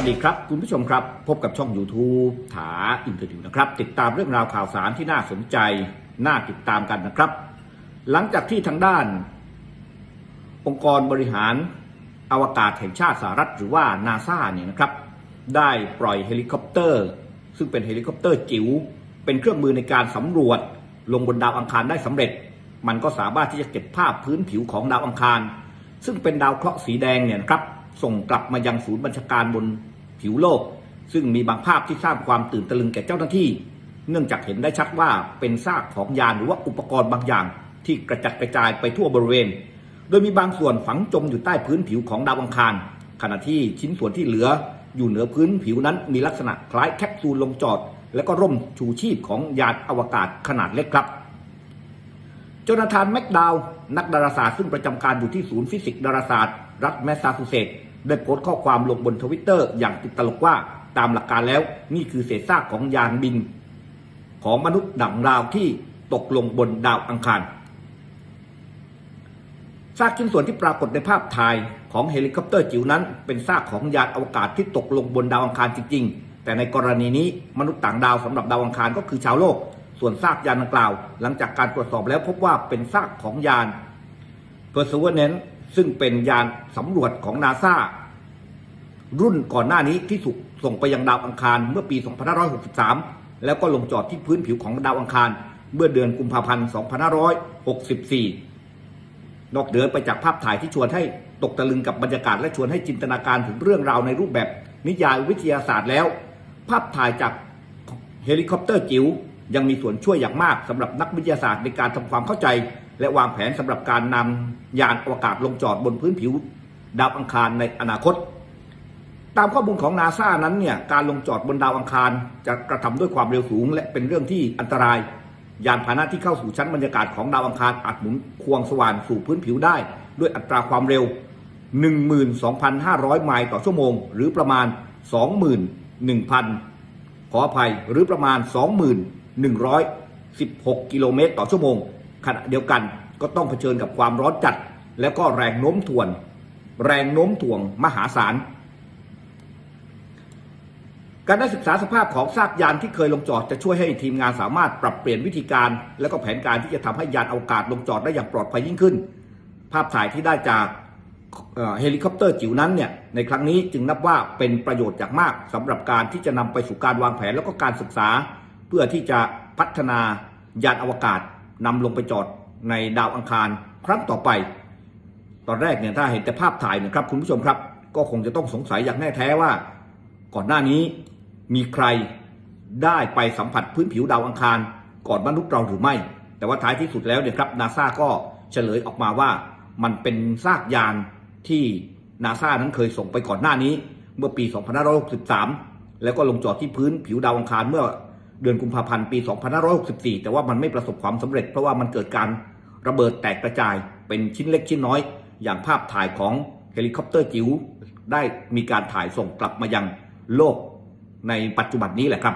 วัสดีครับ คุณผู้ชมครับ พบกับช่อง YouTube ถาอินเทอร์วิวนะครับ ติดตามเรื่องราวข่าวสารที่น่าสนใจ น่าติดตามกันนะครับ หลังจากที่ทางด้าน องค์กรบริหารอวกาศแห่งชาติสหรัฐหรือว่านาซาเนี่ยนะครับ ได้ปล่อยเฮลิคอปเตอร์ ซึ่งเป็นเฮลิคอปเตอร์จิ๋วเป็นเครื่องมือในการสำรวจ ลงบนดาวอังคารได้สำเร็จ มันก็สามารถที่จะเก็บภาพพื้นผิวของดาวอังคาร ซึ่งเป็นดาวเคราะห์สีแดงเนี่ยนะครับ ส่งกลับมายังศูนย์บัญชาการบนผิวโลก ซึ่งมีบางภาพที่สร้างความตื่นตะลึงแก่เจ้าหน้าที่ เนื่องจากเห็นได้ชัดว่าเป็นซากของยานหรือว่าอุปกรณ์บางอย่าง ที่กระจัดกระจายไปทั่วบริเวณ โดยมีบางส่วนฝังจมอยู่ใต้พื้นผิวของดาวอังคาร ขณะที่ชิ้นส่วนที่เหลืออยู่เหนือพื้นผิวนั้นมีลักษณะคล้ายแคปซูลลงจอด และก็ร่มชูชีพของยานอวกาศขนาดเล็กครับจนาธานแมคดาวน์นักดาราศาสตร์ซึ่งประจำการอยู่ที่ศูนย์ฟิสิกส์ดาราศาสตร์ รัฐแมสซาชูเซตส์ ได้โพสต์ข้อความลงบนทวิตเตอร์อย่างติดตลกว่าตามหลักการแล้ว นี่คือเศษซากของยานบิน ของมนุษย์ดั่งดาวที่ตกลงบนดาวอังคารซากชิ้นส่วนที่ปรากฏในภาพถ่ายของเฮลิคอปเตอร์จิ๋วนั้น เป็นซากของยานอวกาศที่ตกลงบนดาวอังคารจริงๆ แต่ในกรณีนี้มนุษย์ต่างดาวสำหรับดาวอังคารก็คือชาวโลก ส่วนซากยานดังกล่าว หลังจากการตรวจสอบแล้วพบว่าเป็นซากของยาน Perseverance ซึ่งเป็นยานสำรวจของนาซารุ่นก่อนหน้านี้ที่ถูกส่งไปยังดาวอังคารเมื่อปี 2563 แล้วก็ลงจอดที่พื้นผิวของดาวอังคาร เมื่อเดือนกุมภาพันธ์ 2564 นอกเหนือไปจากภาพถ่ายที่ชวนให้ตกตะลึงกับบรรยากาศและชวนให้จินตนาการถึงเรื่องราวในรูปแบบนิยายวิทยาศาสตร์แล้ว ภาพถ่ายจากเฮลิคอปเตอร์จิ๋ว ยังมีส่วนช่วยอย่างมากสำหรับนักวิทยาศาสตร์ในการทำความเข้าใจ และวางแผนสำหรับการนำยานอวกาศลงจอดบนพื้นผิว ดาวอังคารในอนาคต ตามข้อมูลของนาซานั้นเนี่ยการลงจอดบนดาวอังคาร จะกระทำด้วยความเร็วสูง และเป็นเรื่องที่อันตราย ยานพาหนะที่เข้าสู่ชั้นบรรยากาศของดาวอังคารอาจหมุนควงสว่านสู่พื้นผิวได้ ด้วยอัตราความเร็ว 12,500 ไมล์ต่อชั่วโมง หรือประมาณ 21,000 ขออภัยหรือประมาณ 116 กิโลเมตรต่อชั่วโมง ขณะเดียวกันก็ต้องเผชิญกับความร้อนจัด และก็แรงโน้มถ่วนแรงโน้มถ่วงมหาศาล การได้ศึกษาสภาพของซากยานที่เคยลงจอดจะช่วยให้ทีมงานสามารถปรับเปลี่ยนวิธีการ และก็แผนการที่จะทำให้ยานอวกาศลงจอดได้อย่างปลอดภัยยิ่งขึ้น ภาพถ่ายที่ได้จากเฮลิคอปเตอร์จิ๋วนั้นเนี่ยในครั้งนี้จึงนับว่าเป็นประโยชน์อย่างมากสำหรับการที่จะนำไปสู่การวางแผนแล้วก็การศึกษา เพื่อที่จะพัฒนายานอวกาศนำลงไปจอดในดาวอังคารครั้งต่อไป ตอนแรกเนี่ยถ้าเห็นแต่ภาพถ่ายนะครับคุณผู้ชมครับ ก็คงจะต้องสงสัยอย่างแน่แท้ว่า ก่อนหน้านี้มีใครได้ไปสัมผัสพื้นผิวดาวอังคาร ก่อนมนุษย์เราหรือไม่ แต่ว่าท้ายที่สุดแล้วเนี่ยครับนาซาก็เฉลยออกมาว่ามันเป็นซากยานที่นาซานั้นเคยส่งไปก่อนหน้านี้ เมื่อปี 2563 แล้วก็ลงจอดที่พื้นผิวดาวอังคารเมื่อ เดือนกุมภาพันธ์ปี 2564 แต่ว่ามันไม่ประสบความสำเร็จ เพราะว่ามันเกิดการระเบิดแตกกระจายเป็นชิ้นเล็กชิ้นน้อย อย่างภาพถ่ายของเฮลิคอปเตอร์จิ๋วได้มีการถ่ายส่งกลับมายังโลกในปัจจุบันนี้แหละครับ